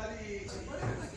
అది.